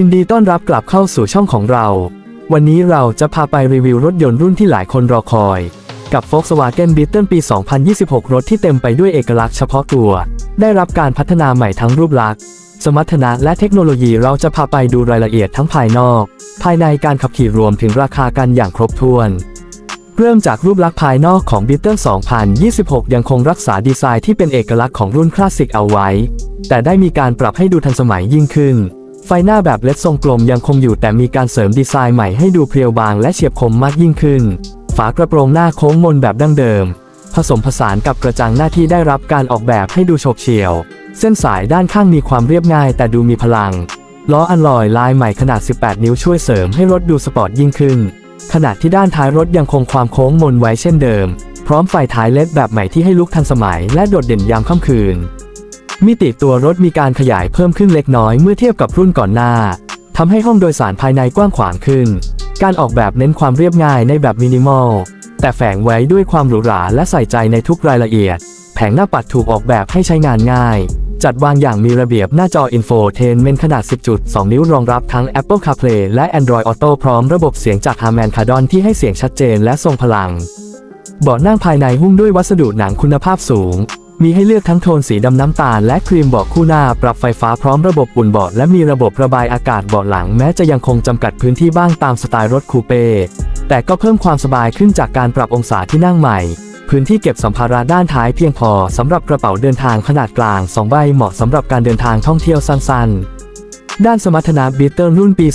ินดีต้อนรับกลับเข้าสู่ช่องของเรา วันนี้เราจะพาไปรีวิวรถยนต์รุ่นที่หลายคนรอคอย กับ Volkswagen Beetle ปี 2026 รถที่เต็มไปด้วยเอกลักษณ์เฉพาะตัว ได้รับการพัฒนาใหม่ทั้งรูปลักษณ์ สมรรถนะและเทคโนโลยีเราจะพาไปดูรายละเอียดทั้งภายนอก ภายในการขับขี่รวมถึงราคากันอย่างครบถ้วน เริ่มจากรูปลักษณ์ภายนอกของ Beetle 2026 ยังคงรักษาดีไซน์ที่เป็นเอกลักษณ์ของรุ่นคลาสสิกเอาไว้ แต่ได้มีการปรับให้ดูทันสมัยยิ่งขึ้น ไฟหน้าแบบเล็ดทรงกลมยังคงอยู่แต่มีการเสริมดีไซน์ใหม่ให้ดูเพรียวบางและเฉียบคมมากยิ่งขึ้น ฝากระโปรงหน้าโค้งมนแบบดั้งเดิม ผสมผสานกับกระจังหน้าที่ได้รับการออกแบบให้ดูโฉบเฉี่ยว เส้นสายด้านข้างมีความเรียบง่ายแต่ดูมีพลัง ล้ออัลลอยลายใหม่ขนาด 18 นิ้วช่วยเสริมให้รถดูสปอร์ตยิ่งขึ้น ขณะที่ด้านท้ายรถยังคงความโค้งมนไว้เช่นเดิม พร้อมไฟท้ายเลดแบบใหม่ที่ให้ลุกทันสมัยและโดดเด่นยามค่ำคืน มิติตัวรถมีการขยายเพิ่มขึ้นเล็กน้อยเมื่อเทียบกับรุ่นก่อนหน้าทำให้ห้องโดยสารภายในกว้างขวางขึ้น การออกแบบเน้นความเรียบง่ายในแบบมินิมอล แต่แฝงไว้ด้วยความหรูหราและใส่ใจในทุกรายละเอียด แผงหน้าปัดถูกออกแบบให้ใช้งานง่าย จัดวางอย่างมีระเบียบหน้าจอ Infotainment ขนาด 10.2 นิ้วรองรับทั้ง Apple CarPlay และ Android Auto พร้อมระบบเสียงจาก Harman Kardon ที่ให้เสียงชัดเจนและทรงพลัง เบาะนั่งภายในหุ้มด้วยวัสดุหนังคุณภาพสูง มีให้เลือกทั้งโทนสีดำน้ำตาลและครีมเบาะคู่หน้า ปรับไฟฟ้าพร้อมระบบอุ่นเบาะและมีระบบระบายอากาศเบาะหลังแม้จะยังคงจำกัดพื้นที่บ้างตามสไตล์รถคูเป้แต่ก็เพิ่มความสบายขึ้นจากการปรับองศาที่นั่งใหม่ พื้นที่เก็บสัมภาระด้านท้ายเพียงพอสำหรับกระเป๋าเดินทางขนาดกลาง 2 ใบเหมาะสำหรับการเดินทางท่องเที่ยวสั้นๆ ด้านสมรรถนะบีเติลรุ่นปี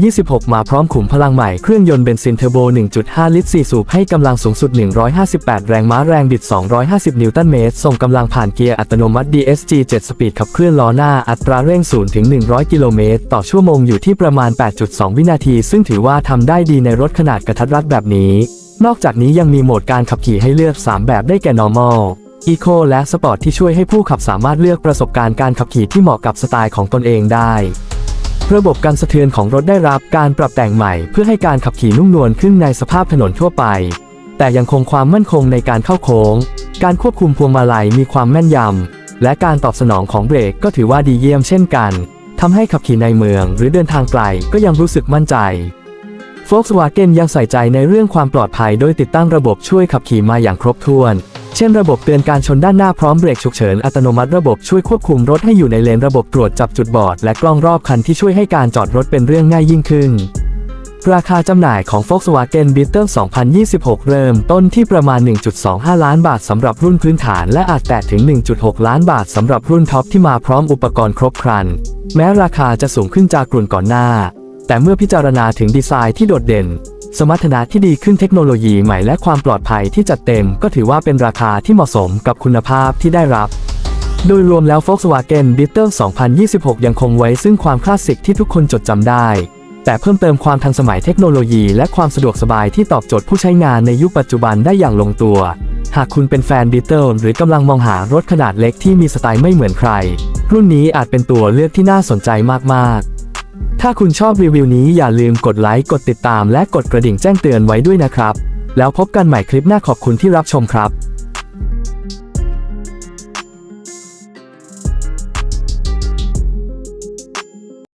2026 มาพร้อมขุมพลังใหม่ เครื่องยนต์เบนซินเทอร์โบ 1.5 ลิตร 4 สูบให้กำลังสูงสุด 158 แรงม้าแรงบิด 250 นิวตันเมตร ส่งกำลังผ่านเกียร์อัตโนมัติ DSG 7 สปีดขับเคลื่อนล้อหน้าอัตราเร่ง 0 ถึง 100 กิโลเมตร ต่อชั่วโมงอยู่ที่ประมาณ 8.2 วินาที ซึ่งถือว่าทำได้ดีในรถขนาดกระทัดรัดแบบนี้ นอกจากนี้ยังมีโหมดการขับขี่ให้เลือก 3 แบบได้แก่ normal Eco และ Sport ที่ช่วยให้ผู้ขับสามารถเลือกประสบการณ์การขับขี่ที่เหมาะกับสไตล์ของตนเองได้ ระบบการสะเทือนของรถได้รับการปรับแต่งใหม่ เพื่อให้การขับขี่นุ่มนวลขึ้นในสภาพถนนทั่วไป แต่ยังคงความมั่นคงในการเข้าโค้ง การควบคุมพวงมาลัยมีความแม่นยำ และการตอบสนองของเบรกก็ถือว่าดีเยี่ยมเช่นกันทำให้ขับขี่ในเมืองหรือเดินทางไกลก็ยังรู้สึกมั่นใจ Volkswagen ยังใส่ใจในเรื่องความปลอดภัยโดยติดตั้งระบบช่วยขับขี่มาอย่างครบถ้วน เช่นระบบเตือนการชนด้านหน้าพร้อมเบรกฉุกเฉินอัตโนมัติระบบช่วยควบคุมรถให้อยู่ในเลนระบบตรวจจับจุดบอด และกล้องรอบคันที่ช่วยให้การจอดรถเป็นเรื่องง่ายยิ่งขึ้น ราคาจำหน่ายของ Volkswagen Beetle 2026 เริ่มต้นที่ประมาณ 1.25 ล้านบาทสำหรับรุ่นพื้นฐาน และอาจแตะถึง 1.6 ล้านบาทสำหรับรุ่นท็อปที่มาพร้อมอุปกรณ์ครบครัน แม้ราคาจะสูงขึ้นจากรุ่นก่อนหน้า แต่เมื่อพิจารณาถึงดีไซน์ที่โดดเด่น สมรรถนะที่ดีขึ้นเทคโนโลยีใหม่และความปลอดภัยที่จัดเต็มก็ถือว่าเป็นราคาที่เหมาะสมกับคุณภาพที่ได้รับ โดยรวมแล้ว Volkswagen Beetle 2026 ยังคงไว้ซึ่งความคลาสสิกที่ทุกคนจดจำได้ แต่เพิ่มเติมความทันสมัยเทคโนโลยีและความสะดวกสบายที่ตอบโจทย์ผู้ใช้งานในยุคปัจจุบันได้อย่างลงตัว หากคุณเป็นแฟน Beetle หรือกำลังมองหารถขนาดเล็กที่มีสไตล์ไม่เหมือนใคร รุ่นนี้อาจเป็นตัวเลือกที่น่าสนใจมากๆ ถ้าคุณชอบรีวิวนี้อย่าลืมกดไลค์ กดติดตามและกดกระดิ่งแจ้งเตือนไว้ด้วยนะครับ แล้วพบกันใหม่คลิปหน้าขอบคุณที่รับชมครับ